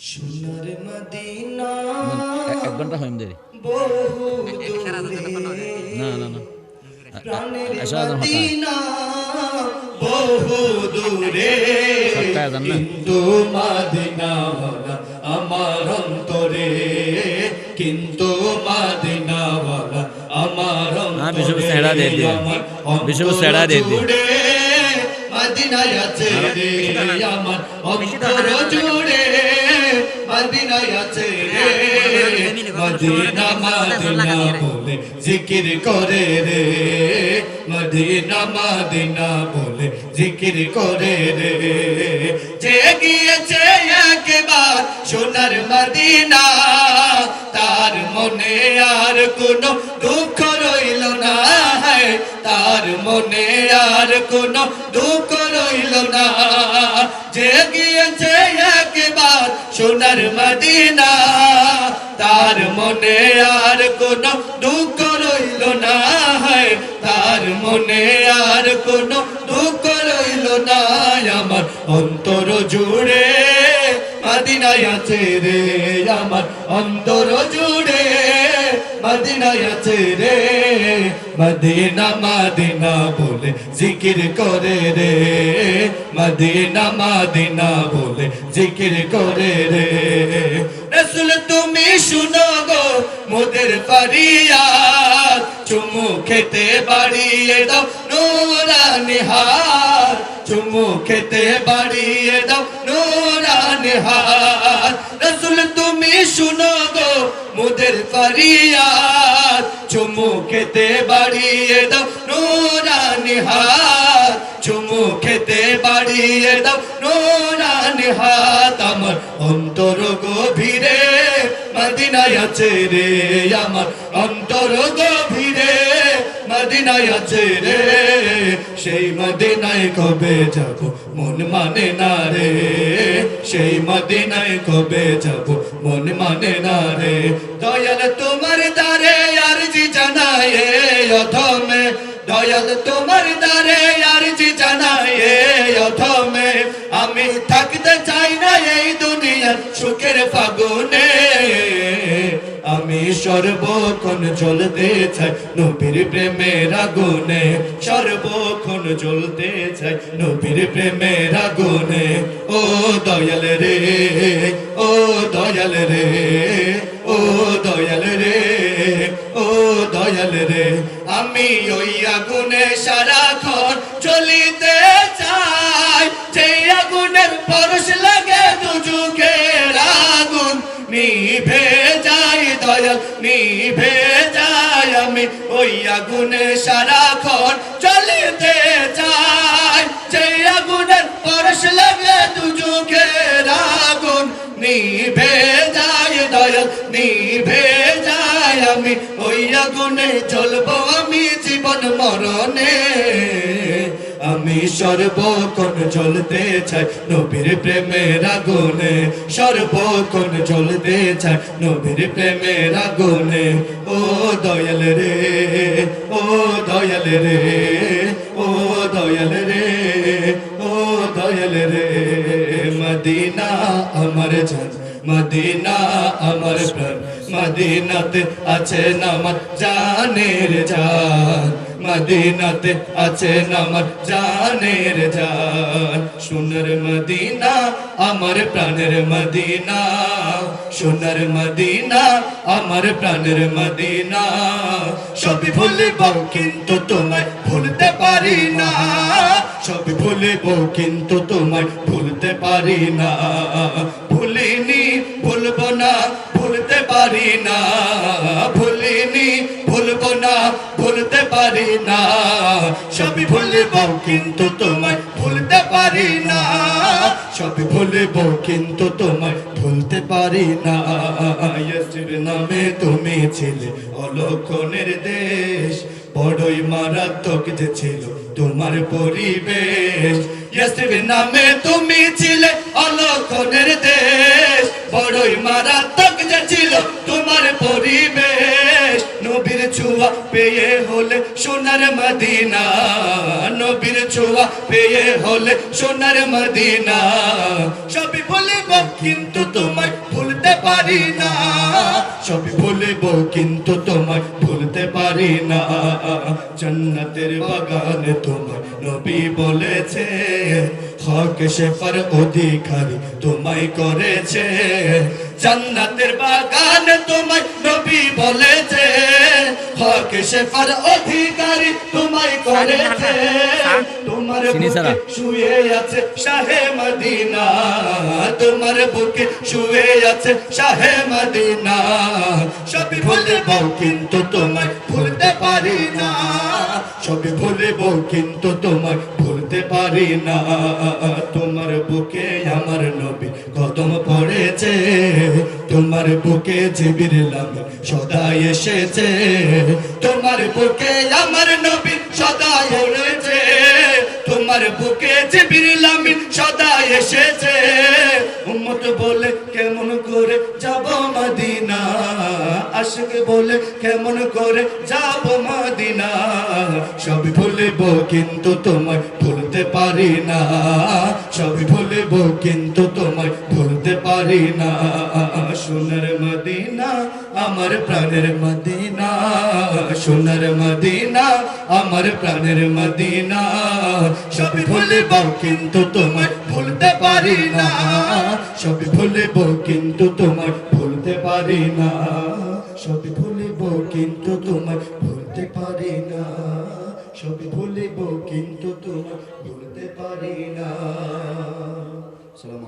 সোনার মদিনা। এক- ঘণ্টা হইম দেরি। না না না। মদিনা বহু দূরে। কিন্তু মদিনা আমার অন্তরে। কিন্তু আমার হ্যাঁ, দিয়ে। আমার সেহরা দিয়ে দিয়ে। জুড়ে মদিনায় আছে আমার অন্তর জুড়ে। মদিনায় আছে রে মদিনা মদিনা বলে, জিকির করে রে। মদিনা মদিনা বলে, জিকির করে রে। যে গিয়েছে একবার সোনার মদিনা, তার মনে আর কোনো দুঃখ রইল না তার মনে আর কোনো দুঃখ রইল না। যে গিয়েছে সোনার মদিনা, তার মনে আর কোন দুঃখ রইল না হয়। তার মনে আর কোন দুঃখ রইল না আমার অন্তর জুড়ে মদিনায় আছে রে, আমার অন্তর জুড়ে মদিনায় আছে রে, মদিনা মদিনা বলে জিকির করে রে, মদিনা মদিনা বলে জিকির করে রে। রসুল, তুমি শুনো গো, মোদের পারিয়ার চুমু খেতে বাড়িয়ে দাও নুরানি হার চুমু খেতে বাড়িয়ে দাও নুরানি হার রসুল তুমি শুনো গো, মুদের পারিয়ার চুমু খেতে বাড়িয়ে দাও, নোরানি হাত। চুমু খেতে বাড়িয়ে দাও, নোরানি হাত। আমার অন্তর গভীরে, মদিনায় আছে রে আমার অন্তর গভীরে। মদিনায় আছে রে, সেই মদিনায় কবে যাব? মন মানে না রে, সেই মদিনায় কবে যাব? মন মানে না রে। দয়াল তোমার দ্বারে আর জি জানায় অধমে দয়াল তোমার দ্বারে আর জি জানায় অধমে আমি থাকতে চাই না এই দুনিয়ার সুখের ফাগুনে। সর্বক্ষণ জ্বলতে চাই, নবীর প্রেমের আগুনে। সর্বক্ষণ জ্বলতে চাই, নবীর প্রেমের আগুনে। ও দয়াল রে, ও দয়াল রে, ও দয়াল রে, ও দয়াল রে। আমি ওই আগুনে সারাক্ষণ চলিতে চাই, যে আগুনের পরশ লাগে দুজুকের আগুন নিভে নিভে যায় আমি ওই আগুনে সারাক্ষণ চলিতে চাই। যে আগুনের পরশ লাগে দুজুকের আগুন। নিভে যাই দয়াল, নিভে যায় আমি। ওই আগুনে চলবো আমি জীবন মরণে। আমি সর্বক্ষণ জ্বলতে চাই নবীর প্রেমের আগুনে, সর্বক্ষণ জ্বলতে চাই নবীর প্রেমের আগুনে। ও দয়াল রে, ও দয়াল রে, ও দয়াল রে, ও দয়াল রে। মদিনা আমার জান, মদিনা আমার প্রাণ, মদিনাতে আছে নামার জানের জান। মদিনাতে আছে নামার জানের জান। সোনার মদিনা, আমার প্রাণের মদিনা। সোনার মদিনা, আমার প্রাণের মদিনা। সবই ভুলিব কিন্তু তোমায় ভুলতে পারি না। সবই ভুলিব কিন্তু তোমায় ভুলতে পারি না। ভুলিনি, ভুলবো না, ভুলতে পারি না। পারি না। সবই ভুলব কিন্তু তোমায় ভুলতে পারি না। সবই ভুলব কিন্তু তোমায় ভুলতে পারি না। নামে তুমি ছিলে অলক্ষণের দেশ, বড়ই মারাত্মক যে ছিল তোমার পরিবেশ। নামে তুমি ছিলে অলক্ষণের দেশ, বড়ই মারাত্মক যে ছিল তোমার পরিবেশ। ছোঁয়া পেয়ে হলে সোনার মদিনা। নবীর ছোঁয়া পেয়ে হলে সোনার মদিনা। সবই বলিব, কিন্তু তোমায় পারি না। সবই ভুলব কিন্তু তোমায় ভুলতে পারি না। জান্নাতের বাগানে তোমায় নবী বলেছে, হক শেফার অধিকারী তোমায় করেছে। জান্নাতের বাগানে বলেছে হক শেফার অধিকারী তোমায় করেছে? তোমার। বুকে শুয়ে আছে শাহে মদিনা। তোমার বুকে শুয়ে আছে শাহে মদিনা। সবই ভুলব কিন্তু তোমায় ভুলতে সবই ভুলব কিন্তু তোমার ভুলতে পারি না। তোমার বুকে আমার নবী কদম পড়েছে, তোমার বুকে জিবির লাগে সদা এসেছে, তোমার বুকে আমার নবী সদা পড়েছে তোমার বুকে জিবির লামিন সদা এসেছে। উম্মত বলে কেমন করে যাব মদিনা? আশিক বলে কেমন করে যাব মদিনা? সব ভুলব কিন্তু তোমায় ভুলতে পারি না। সব ভুলব কিন্তু তোমায় ভুলতে পারি না। সোনার মদিনা, আমার প্রাণের মদিনা। সোনার মদিনা, আমার প্রাণের মদিনা। সব ভুলব কিন্তু তোমায় ভুলতে পারি না। সব ভুলব কিন্তু তোমায় ভুলতে পারি না। সব ভুলব কিন্তু তোমায় ভুলতে পারি না। সব ভুলব কিন্তু তোমায় ভুলতে পারি না। আসসালামু